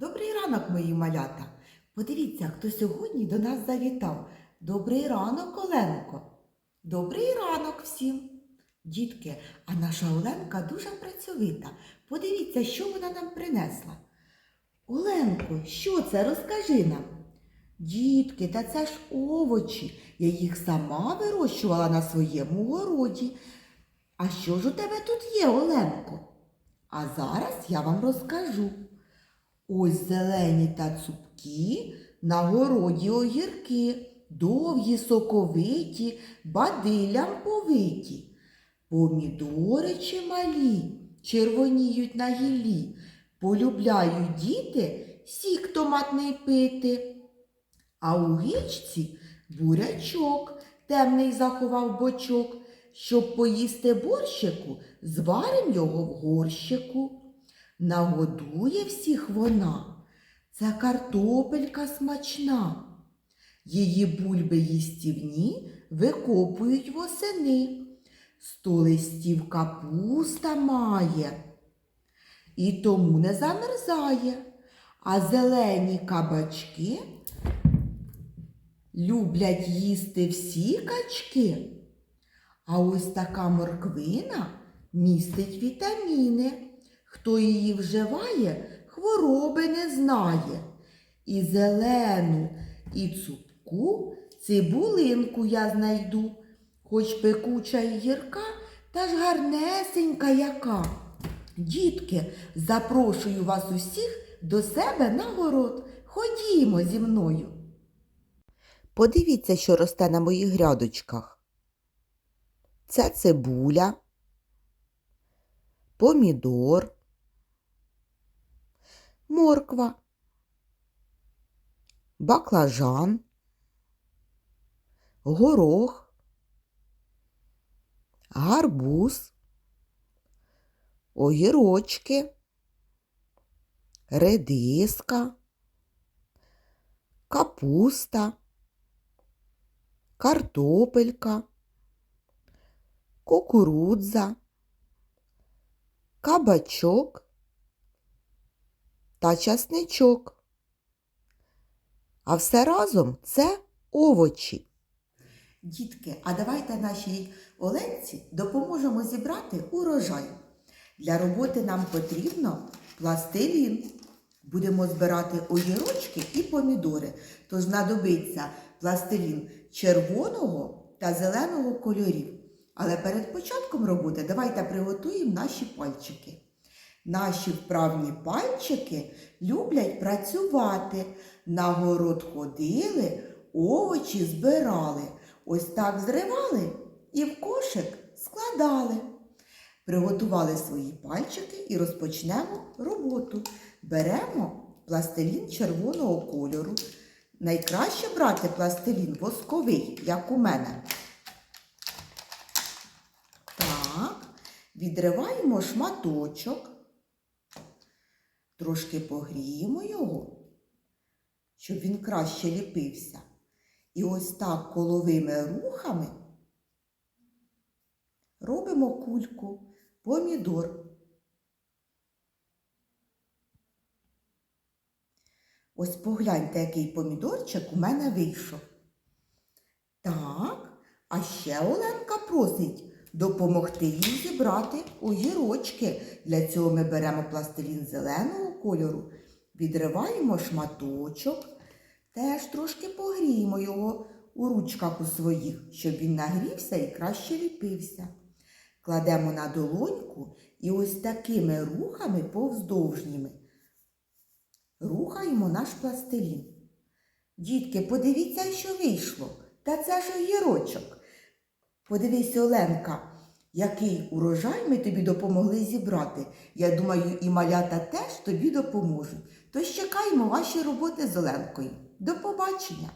Добрий ранок, мої малята. Подивіться, хто сьогодні до нас завітав. Добрий ранок, Оленко. Добрий ранок всім. Дітки, а наша Оленка дуже працьовита. Подивіться, що вона нам принесла. Оленко, що це? Розкажи нам. Дітки, та це ж овочі. Я їх сама вирощувала на своєму городі. А що ж у тебе тут є, Оленко? А зараз я вам розкажу. Ось зелені та цупкі, на городі огірки, довгі соковиті, бадилям повиті. Помідори чималі, червоніють на гіллі, полюбляють діти сік томатний пити. А у гічці бурячок темний заховав бочок, щоб поїсти борщику, зварим його в горщику. Нагодує всіх вона. Це картопелька смачна. Її бульби їстівні викопують восени. Сто листів капуста має. І тому не замерзає. А зелені кабачки люблять їсти всі качки. А ось така морквина містить вітаміни. Хто її вживає, хвороби не знає. І зелену, і цупку цибулинку я знайду, хоч пекуча і гірка, та ж гарнесенька яка. Дітки, запрошую вас усіх до себе на город. Ходімо зі мною. Подивіться, що росте на моїх грядочках. Це цибуля, помідор, морква, баклажан, горох, гарбуз, огірочки, редиска, капуста, картопелька, кукурудза, кабачок та часничок. А все разом це овочі. Дітки, а давайте нашій Оленці допоможемо зібрати урожай. Для роботи нам потрібно пластилін. Будемо збирати огірочки і помідори. Тож знадобиться пластилін червоного та зеленого кольорів. Але перед початком роботи давайте приготуємо наші пальчики. Наші вправні пальчики люблять працювати. На город ходили, овочі збирали. Ось так зривали і в кошик складали. Приготували свої пальчики і розпочнемо роботу. Беремо пластилін червоного кольору. Найкраще брати пластилін восковий, як у мене. Так, відриваємо шматочок, трошки погріємо його, щоб він краще ліпився. І ось так коловими рухами робимо кульку, помідор. Ось погляньте, який помідорчик у мене вийшов. Так, а ще Оленка просить допомогти їй зібрати огірочки. Для цього ми беремо пластилін зеленого кольору, відриваємо шматочок, теж трошки погріємо його у ручках у своїх, щоб він нагрівся і краще ліпився. Кладемо на долоньку і ось такими рухами повздовжніми рухаємо наш пластилін. Дітки, подивіться, що вийшло. Та це ж огірочок. Подивись, Оленка, який урожай ми тобі допомогли зібрати. Я думаю, і малята теж тобі допоможуть. Тож чекаємо ваші роботи з Оленкою. До побачення!